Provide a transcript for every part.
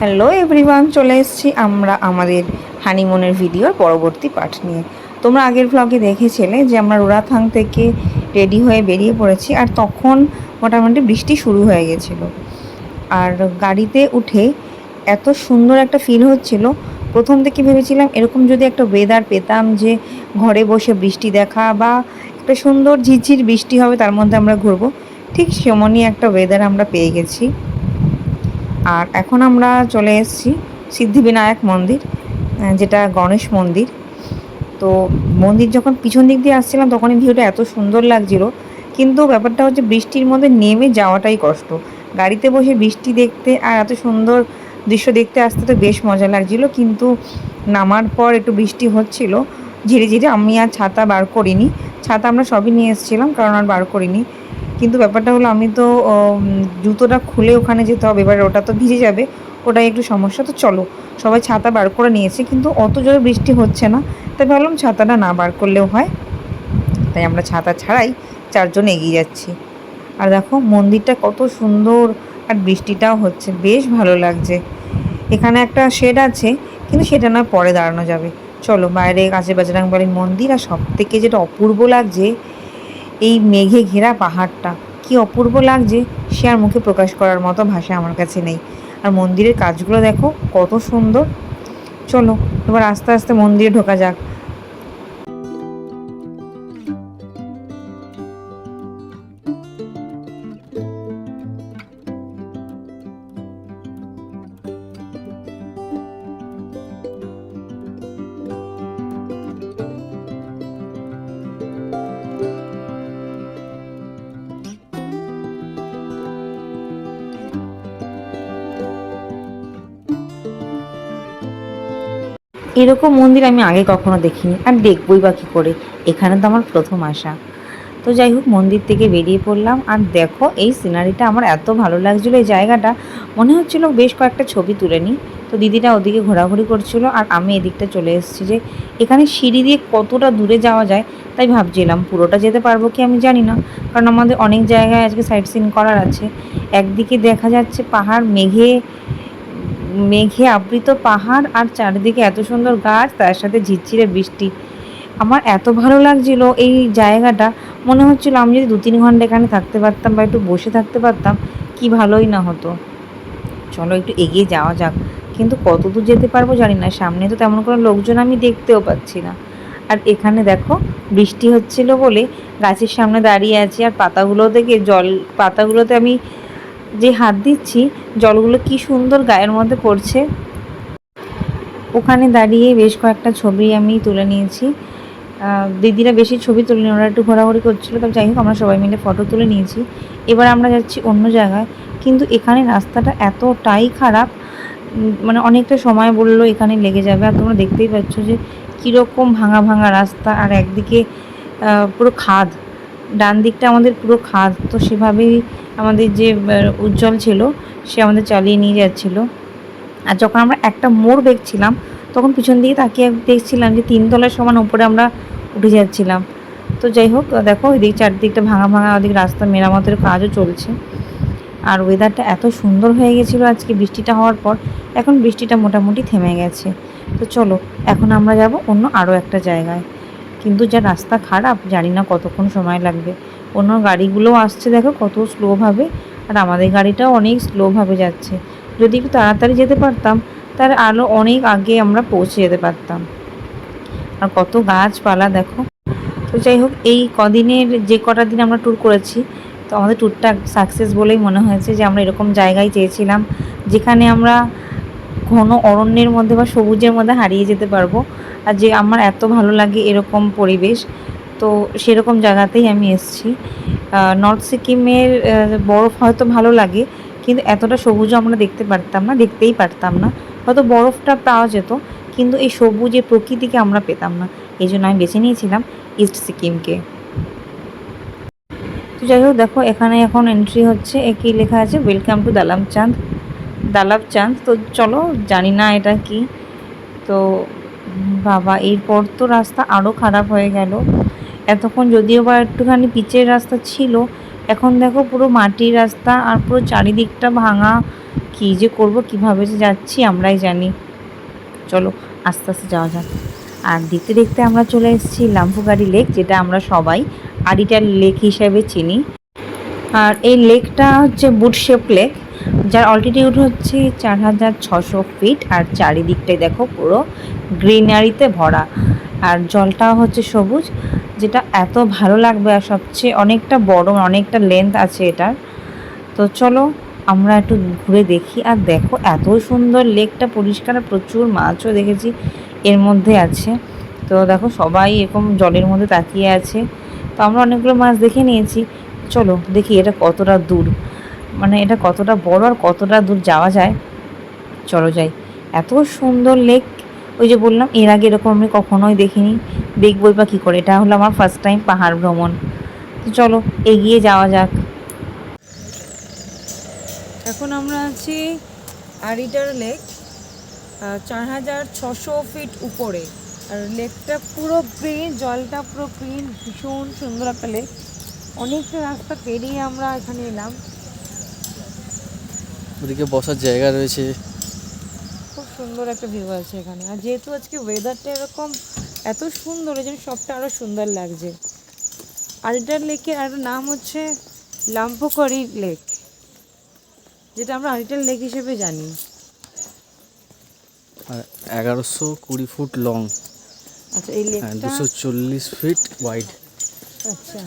Hello everyone চলে এসেছি আমরা আমাদের হানিমুনের ভিডিওর পরবর্তী পাঠ নিয়ে। তোমরা আগের ভ্লগে দেখেছিলে যে আমরা রোরাথাং থেকে রেডি হয়ে বেরিয়ে পড়েছি আর তখন মোটামুটি বৃষ্টি শুরু হয়ে গেছিল। আর গাড়িতে উঠে এত সুন্দর একটা ফিল হচ্ছিল। প্রথম থেকে ভেবেছিলাম এরকম যদি একটা ওয়েদার পেতাম যে ঘরে বসে বৃষ্টি দেখা বা একটা সুন্দর ঝিরঝির বৃষ্টি হবে তার মধ্যে আমরা ঘুরবো, ঠিক সেমনই একটা ওয়েদার আমরা পেয়ে গেছি। আর এখন আমরা চলে এসেছি সিদ্ধিবিনায়ক মন্দির যেটা গণেশ মন্দির। তো মন্দির যখন পিছন দিক দিয়ে আসছিলাম, তখনই ভিউটা এত সুন্দর লাগছিল। কিন্তু ব্যাপারটা হচ্ছে বৃষ্টির মধ্যে নেমে যাওয়াটাই কষ্ট। গাড়িতে বসে বৃষ্টি দেখতে আর এত সুন্দর দৃশ্য দেখতে আসতে তো বেশ মজা লাগছিল। কিন্তু নামার পর একটু বৃষ্টি হচ্ছিল। ধীরে ধীরে আমি আর ছাতা বার করিনি। ছাতা আমরা সবই নিয়ে এসেছিলাম, কারণ আর বার করিনি। কিন্তু ব্যাপারটা হলো আমি তো জুতোটা খুলে ওখানে যেতে হবে, এবার ওটা তো ভিজে যাবে, ওটাই একটু সমস্যা, তো চলো। সবাই ছাতা বার করে নিয়েছে, কিন্তু অত জোরে বৃষ্টি হচ্ছে না, তাই ভাবলাম ছাতাটা না বার করলেও হয়। তাই আমরা ছাতা ছাড়াই চারজন এগিয়ে যাচ্ছি। আর দেখো, মন্দিরটা কত সুন্দর, আর বৃষ্টিটাও হচ্ছে, বেশ ভালো লাগছে। এখানে একটা শেড আছে, কিন্তু সেটা না পরে দাঁড়ানো যাবে। চলো, বাইরে কাছে বাজরাংবাড়ির মন্দির, আর সব থেকে যেটা অপূর্ব লাগছে এই মেঘে ঘেরা পাহাড়টা। কি অপূর্ব লাগছে, সে আর মুখে প্রকাশ করার মতো ভাষা আমার কাছে নেই। আর মন্দিরের কাজগুলো দেখো, কত সুন্দর। চলো, এবার আস্তে আস্তে মন্দিরে ঢোকা যাক। এরকম মন্দির আমি আগে কখনো দেখিনি। আর দেখবই বা কী করে? এখানে তো আমার প্রথম আসা তো যাই হোক, মন্দির থেকে বেরিয়ে পড়লাম। আর দেখো, এই সিনারিটা আমার এত ভালো লাগছিল, এই জায়গাটা। মনে হচ্ছিল বেশ কয়েকটা ছবি তুলে নিই। তো দিদিটা ওদিকে ঘোরাঘুরি করছিল। আর আমি এদিকটা চলে এসেছি যে, এখানে সিঁড়ি দিয়ে কতটা দূরে যাওয়া যায়, তাই ভাবছিলাম, পুরোটা যেতে পারব কি আমি জানি না। কারণ আমাদের অনেক জায়গায় আজকে সাইট সিন করার আছে। একদিকে দেখা যাচ্ছে পাহাড়, মেঘে মেঘে আবৃত পাহাড় আর চারিদিকে এত সুন্দর গাছ, তার সাথে ঝিরঝিরে বৃষ্টি। আমার এত ভালো লাগছিল এই জায়গাটা। মনে হচ্ছিল আমি যদি দু তিন ঘণ্টা এখানে থাকতে পারতাম বা একটু বসে থাকতে পারতাম, কি ভালোই না হতো। চলো একটু এগিয়ে যাওয়া যাক। কিন্তু কত দূর যেতে পারব জানি না। সামনে তো তেমন কোনো লোকজন আমি দেখতেও পাচ্ছি না। আর এখানে দেখো, বৃষ্টি হচ্ছিল বলে গাছের সামনে দাঁড়িয়ে আছি। আর পাতাগুলো থেকে জল, পাতাগুলোতে আমি যে হাত দিচ্ছি, জলগুলো কি সুন্দর গায়ের মধ্যে পড়ছে। ওখানে দাঁড়িয়ে বেশ কয়েকটা ছবি আমি তুলে নিয়েছি। দিদিরা বেশি ছবি তুলে নিয়ে ওরা একটু ঘোরাঘুরি করছিল, তবে যাই হোক, আমরা সবাই মিলে ফটো তুলে নিয়েছি। এবার আমরা যাচ্ছি অন্য জায়গায়, কিন্তু এখানে রাস্তাটা এতটাই খারাপ মানে অনেকটা সময় বলল এখানে লেগে যাবে। আর তোমরা দেখতেই পাচ্ছ যে কীরকম ভাঙা ভাঙা রাস্তা, আর একদিকে পুরো খাদ। ডান দিকটা আমাদের পুরো খাদ, তো সেভাবেই আমাদের যে উজ্জ্বল ছিল, সে আমাদের চালিয়ে নিয়ে যাচ্ছিল। আর যখন আমরা একটা মোড় দেখছিলাম, তখন পিছন দিকে তাকিয়ে দেখছিলাম যে তিনতলার সমান উপরে আমরা উঠে যাচ্ছিলাম। তো যাই হোক, দেখো, ওইদিক চারদিকটা ভাঙা ভাঙা, ওদিক রাস্তা মেরামতের কাজও চলছে। আর ওয়েদারটা এত সুন্দর হয়ে গেছিল আজকে, বৃষ্টিটা হওয়ার পর, এখন বৃষ্টিটা মোটামুটি থেমে গেছে। তো চলো, এখন আমরা যাব অন্য আরও একটা জায়গায়। কিন্তু যা রাস্তা খারাপ, জানি না কতক্ষণ সময় লাগবে। অন্য গাড়িগুলোও আসছে, দেখো কত স্লোভাবে আর আমাদের গাড়িটাও অনেক স্লোভাবে যাচ্ছে। যদি একটু তাড়াতাড়ি যেতে পারতাম, তার আরও অনেক আগে আমরা পৌঁছে যেতে পারতাম। আর কত গাছপালা, দেখো। তো যাই হোক, এই কদিনের যে কটা দিন আমরা ট্যুর করেছি, তো আমাদের ট্যুরটা সাকসেস বলেই মনে হয়েছে যে আমরা এরকম জায়গায় চেয়েছিলাম, যেখানে আমরা ঘন অরণ্যের মধ্যে বা সবুজের মধ্যে হারিয়ে যেতে পারব। আর যে আমার এত ভালো লাগে এরকম পরিবেশ, তো সেরকম জায়গাতেই আমি এসেছি। নর্থ সিকিমের বরফ হয়তো ভালো লাগে, কিন্তু এতটা সবুজও আমরা দেখতে পারতাম না, দেখতেই পারতাম না। হয়তো বরফটা পাওয়া যেত, কিন্তু এই সবুজের প্রকৃতিকে আমরা পেতাম না। এই জন্য আমি বেছে নিয়েছিলাম ইস্ট সিকিমকে তো যাই হোক, দেখো এখানে এখন এন্ট্রি হচ্ছে, এ কি লেখা আছে? ওয়েলকাম টু দালাম চাঁদ দালাব চাঁদ। তো চলো, জানি না এটা কি। তো বাবা, এরপর তো রাস্তা আরও খারাপ হয়ে গেল। এতক্ষণ যদিও বা একটুখানি পিচের রাস্তা ছিল, এখন দেখো পুরো মাটির রাস্তা আর পুরো চারিদিকটা ভাঙা। কী যে করব, কীভাবে যে যাচ্ছি আমরাই জানি। চলো, আস্তে আস্তে যাওয়া যাক। আর দেখতে দেখতে আমরা চলে এসেছি লাম্ফুগাড়ি লেক, যেটা আমরা সবাই আড়িটার লেক হিসেবে চিনি। আর এই লেকটা হচ্ছে বুট শেপ লেক। যার অল্টিটিউড হচ্ছে চার হাজার ছশো ফিট আর চারিদিকটাই দেখো পুরো গ্রিনারিতে ভরা। আর জলটা হচ্ছে সবুজ, যেটা এত ভালো লাগবে আর সবচেয়ে অনেকটা বড়, অনেকটা লেন্থ আছে এটার। তো চলো আমরা একটু ঘুরে দেখি আর দেখো এত সুন্দর লেকটা পরিষ্কার প্রচুর মাছও দেখেছি এর মধ্যে আছে। তো দেখো সবাই এরকম জলের মধ্যে তাকিয়ে আছে। তো আমরা অনেকগুলো মাছ দেখে নিয়েছি। চলো দেখি এটা কতটা দূর। মানে এটা কতটা বড় আর কতটা দূর যাওয়া যায়? চলো যাই। এত সুন্দর লেক ওই যে বললাম, এর আগে এরকম আমি কখনোই দেখিনি। দেখবই বা কী করে, এটা হলো আমার ফার্স্ট টাইম পাহাড় ভ্রমণ। তো চলো, এগিয়ে যাওয়া যাক। এখন আমরা আছি আরিটার লেক চার হাজার ছশো ফিট উপরে। আর লেকটা পুরো গ্রিন জলটা পুরো গ্রিন ভীষণ সুন্দর একটা লেক অনেকটা রাস্তা পেরিয়ে আমরা এখানে এলাম। ওদিকে বসার জায়গা রয়েছে। খুব সুন্দর একটা ভিউ আছে এখানে। আর যেহেতু আজকে ওয়েদারটা এরকম এত সুন্দর এই জন্য সবটা আরও সুন্দর লাগছে। আরিটার লেকের আর নাম হচ্ছে লাম্পোকরি লেক যেটা আমরা আরিটার লেক হিসেবে জানি। আর এগারোশো কুড়ি ফুট লং আচ্ছা এই লেকটা দুশো চল্লিশ ফিট ওয়াইড আচ্ছা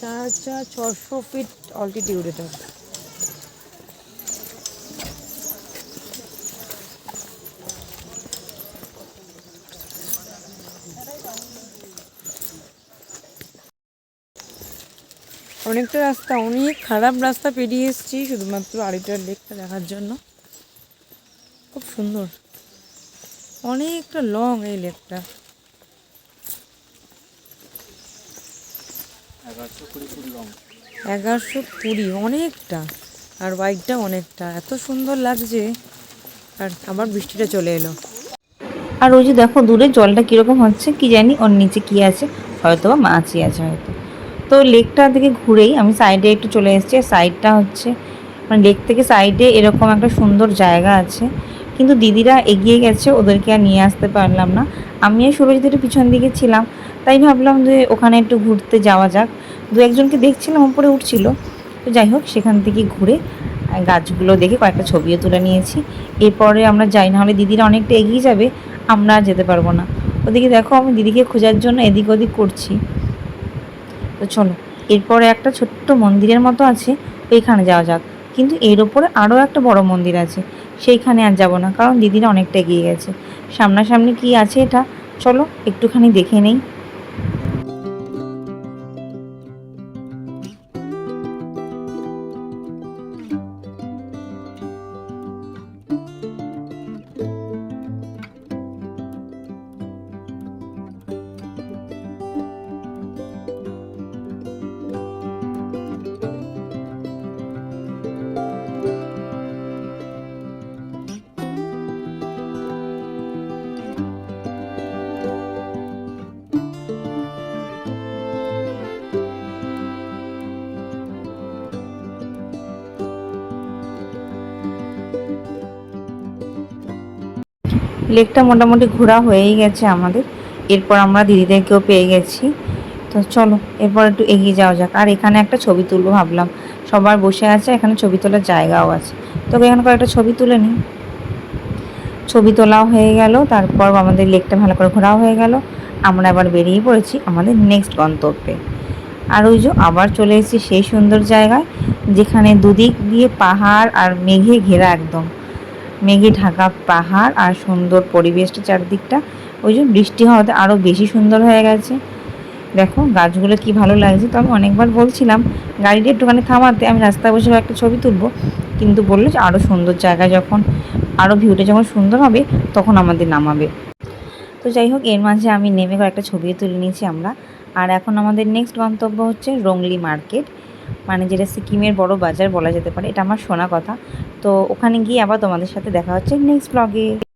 চার হাজার ছশো ফিট অল্টিটিউড এটা অনেকটা রাস্তা, অনেক খারাপ রাস্তা পেরিয়ে এসেছি, শুধুমাত্র আড়িটার লেকটা দেখার জন্য। খুব সুন্দর। অনেকটা লং এই লেকটা। এগারোশো কুড়ি, অনেকটা। আর বাইকটা অনেকটা। এত সুন্দর লাগছে। আর আবার বৃষ্টিটা চলে এলো। আর ওই যে দেখো, দূরে জলটা কীরকম হচ্ছে, কি জানি ওর নিচে কি আছে হয়তো বা মাছই আছে হয়তো। তো লেকটা থেকে ঘুরেই আমি সাইডে একটু চলে এসেছি সাইডটা হচ্ছে মানে লেক থেকে সাইডে এরকম একটা সুন্দর জায়গা আছে। কিন্তু দিদিরা এগিয়ে গেছে, ওদেরকে আর নিয়ে আসতে পারলাম না। আমি আর সুরজিৎ একটু পিছন দিকে ছিলাম, তাই ভাবলাম যে ওখানে একটু ঘুরতে যাওয়া যাক। দু একজনকে দেখছিলাম, উপরে উঠছিল। তো যাই হোক, সেখান থেকে ঘুরে গাছগুলো দেখে কয়েকটা ছবিও তুলে নিয়েছি। এরপরে আমরা যাই, না হলে দিদিরা অনেকটা এগিয়ে যাবে, আমরা যেতে পারব না। ওদিকে দেখো, আমি দিদিকে খোঁজার জন্য এদিক ওদিক করছি। তো চলো, এরপরে একটা ছোট্ট মন্দিরের মতো আছে, ওইখানে যাওয়া যাক। কিন্তু এর ওপরে আরও একটা বড় মন্দির আছে, সেইখানে আর যাব না, কারণ দিদিরা অনেকটা এগিয়ে গেছে। সামনাসামনি কি আছে এটা? চলো, একটুখানি দেখে নেই। লেকটা মোটামুটি ঘোরা হয়েই গেছে আমাদের। এরপর আমরা দিদিদেরকেও পেয়ে গেছি। তো চলো, এরপর একটু এগিয়ে যাওয়া যাক। আর এখানে একটা ছবি তুলবো ভাবলাম। সবার বসে আছে, এখানে ছবি তোলার জায়গাও আছে। তো এখানে কয়েকটা ছবি তুলে নিই। ছবি তোলাও হয়ে গেল, তারপর আমাদের লেকটা ভালো করে ঘোরাও হয়ে গেল। আমরা আবার বেরিয়ে পড়েছি আমাদের নেক্সট গন্তব্যে। আর ওই যে আবার চলে এসেছি সেই সুন্দর জায়গায়, যেখানে দুদিক দিয়ে পাহাড় আর মেঘে ঘেরা একদম। মেঘে ঢাকা পাহাড় আর সুন্দর পরিবেশটা চারদিকটা। ওই যে বৃষ্টি হওয়াতে আরও বেশি সুন্দর হয়ে গেছে। দেখো, গাছগুলো কি ভালো লাগছে। তো আমি অনেকবার বলছিলাম, গাড়িটা একটুখানি থামাতে আমি রাস্তায় বসে একটা ছবি তুলবো। কিন্তু বলল যে আরও সুন্দর জায়গা যখন আরও ভিউটা যখন সুন্দর হবে, তখন আমাদের নামাবে। তো যাই হোক, এর মাঝে আমি নেমে কয়েকটা ছবিও তুলে নিয়েছি আমরা। আর এখন আমাদের নেক্সট গন্তব্য হচ্ছে রংলি মার্কেট। মানে যেটা সিকিমের বড় বাজার বলা যেতে পারে, এটা আমার শোনা কথা। তো ওখানে গিয়ে আবার তোমাদের সাথে দেখা হচ্ছে নেক্সট ব্লগে